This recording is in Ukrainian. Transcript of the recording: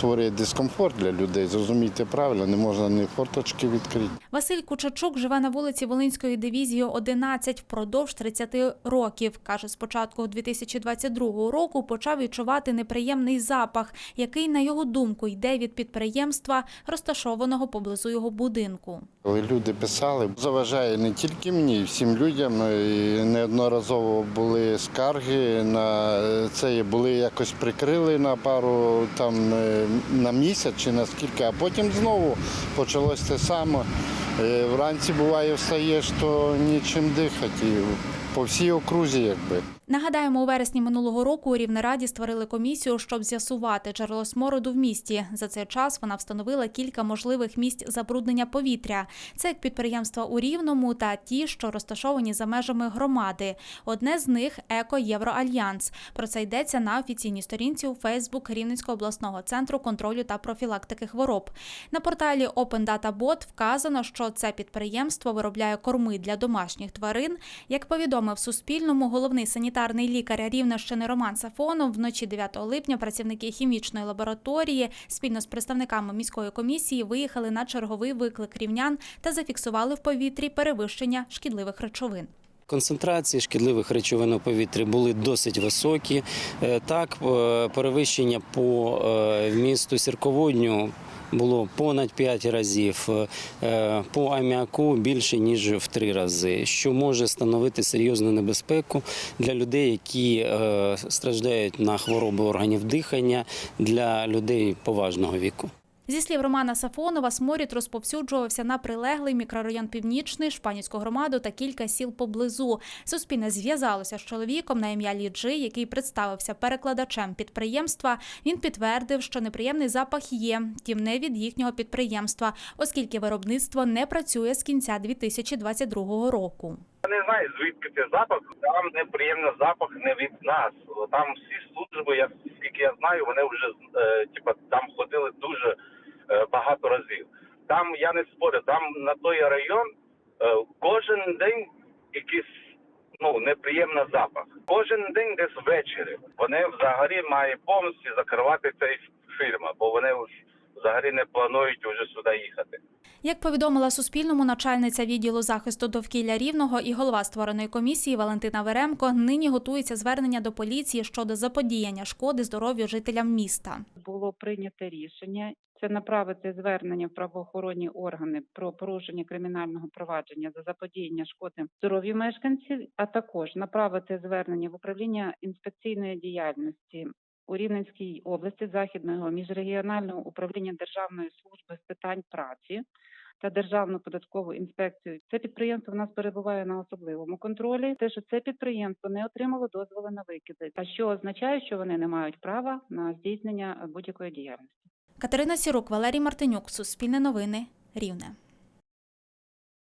Створює дискомфорт для людей, зрозумійте правильно, не можна ні форточки відкрити. Василь Кучачук живе на вулиці Волинської дивізії 11 впродовж 30 років. Каже, з початку 2022 року почав відчувати неприємний запах, який, на його думку, йде від підприємства, розташованого поблизу його будинку. Коли люди писали, заважає не тільки мені, всім людям. І неодноразово були скарги на це, були якось прикрили на пару там е, на місяць чи на скільки, а потім знову почалось те саме. Е, Вранці буває, встаєш, то нічим дихати. По всій окрузі, якби. Нагадаємо, у вересні минулого року у Рівнераді створили комісію, щоб з'ясувати джерело смороду в місті. За цей час вона встановила кілька можливих місць забруднення повітря. Це як підприємства у Рівному та ті, що розташовані за межами громади. Одне з них Еко Євроальянс. Про це йдеться на офіційній сторінці у Фейсбук Рівненського обласного центру контролю та профілактики хвороб. На порталі Open Data Bot вказано, що це підприємство виробляє корми для домашніх тварин. Як повідомив Суспільному, головний санітарний лікар Рівненщини Роман Сафонов, вночі 9 липня працівники хімічної лабораторії спільно з представниками міської комісії виїхали на черговий виклик рівнян та зафіксували в повітрі перевищення шкідливих речовин. Концентрації шкідливих речовин у повітрі були досить високі. Е, Так, е, перевищення по е, вмісту сірководню було понад 5 разів, е, по аміаку більше ніж в 3 рази, що може становити серйозну небезпеку для людей, які е, страждають на хвороби органів дихання, для людей поважного віку. Зі слів Романа Сафонова, сморід розповсюджувався на прилеглий мікрорайон Північний, Шпанівську громаду та кілька сіл поблизу. Суспільне зв'язалося з чоловіком на ім'я Ліджи, який представився перекладачем підприємства. Він підтвердив, що неприємний запах є, втім не від їхнього підприємства, оскільки виробництво не працює з кінця 2022 року. Не знаю, звідки цей запах. Там неприємний запах не від нас. Там всі служби, я скільки я знаю, вони вже е, типа там ходили дуже багато разів. Там я не спорю, там на той район е, кожен день якийсь ну неприємний запах. Кожен день десь ввечері. Вони взагалі мають повністю закривати цей фірма, бо вони взагалі не планують вже сюди їхати. Як повідомила Суспільному начальниця відділу захисту довкілля Рівного і голова створеної комісії Валентина Веремко, нині готується звернення до поліції щодо заподіяння шкоди здоров'ю жителям міста. було прийнято рішення це направити звернення в правоохоронні органи про порушення кримінального провадження за заподіяння шкоди здоров'ю мешканців, а також направити звернення в управління інспекційної діяльності у Рівненській області західного міжрегіонального управління Державної служби з питань праці. Та державну податкову інспекцію це підприємство в нас перебуває на особливому контролі. Те, що це підприємство не отримало дозволи на викиди, а що означає, що вони не мають права на здійснення будь-якої діяльності. Катерина Сірук, Валерій Мартинюк, Суспільне новини, Рівне.